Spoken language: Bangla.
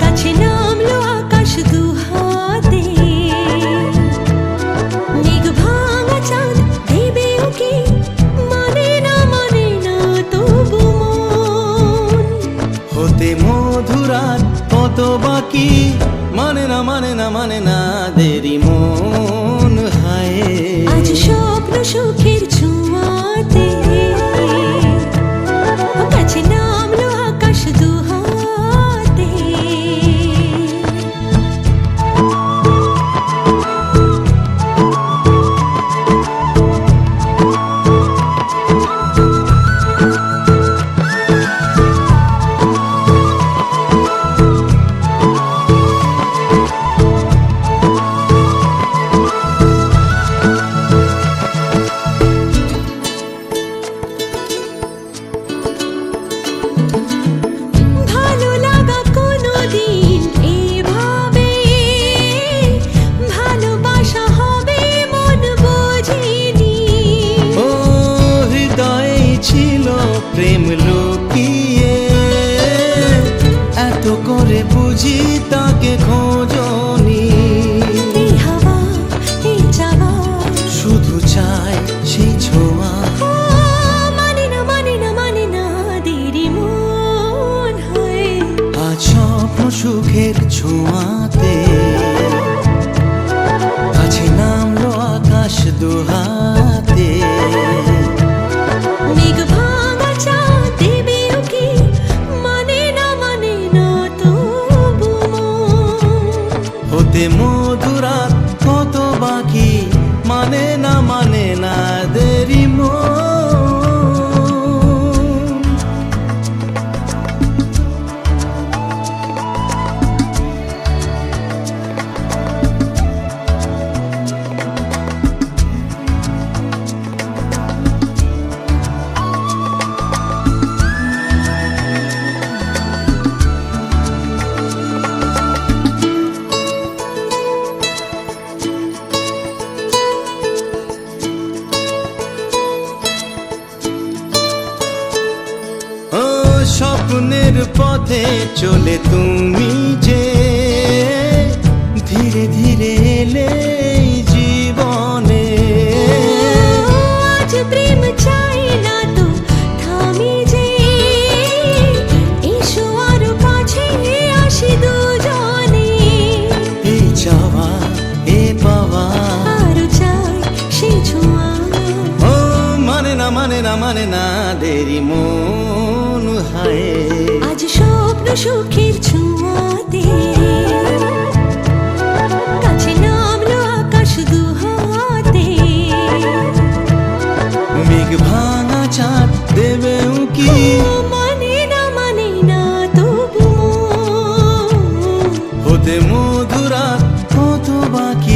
কাছে নামলো আকাশ মানে, মানে না তবু হতে মধুরাত কত বাকি মানে না মানে না মানে না দেরি মন। প্রেম লুকিয়ে এত করে বুঝি তাকে খোঁজনি। শুধু চাই সেই ছোঁয়া। ও মানে না মানে না মানে না দেরি মন হয়। আজ স্বপ্ন সুখের ছোঁয়াতে কাছে নামলো আকাশ দুহাতে। স্বপ্নের পথে চলে তুমি যে ধীরে ধীরে এলে জীবনে। আজ প্রেম চাই না তো থামি যে। এসো আরও কাছে আসি দুজনে। এই চাওয়া এ পাওয়া। আরও চাই সে ছোঁয়া। ও মানে না মানে না মানে না দেরি মন সুখের ছোঁয়াতে। কাছে নামলো আকাশ দুহাতে। মেঘ ভাঙা চাঁদ দেবে উকি মানে না মানে না তবু হতে মধুরা কত বাকি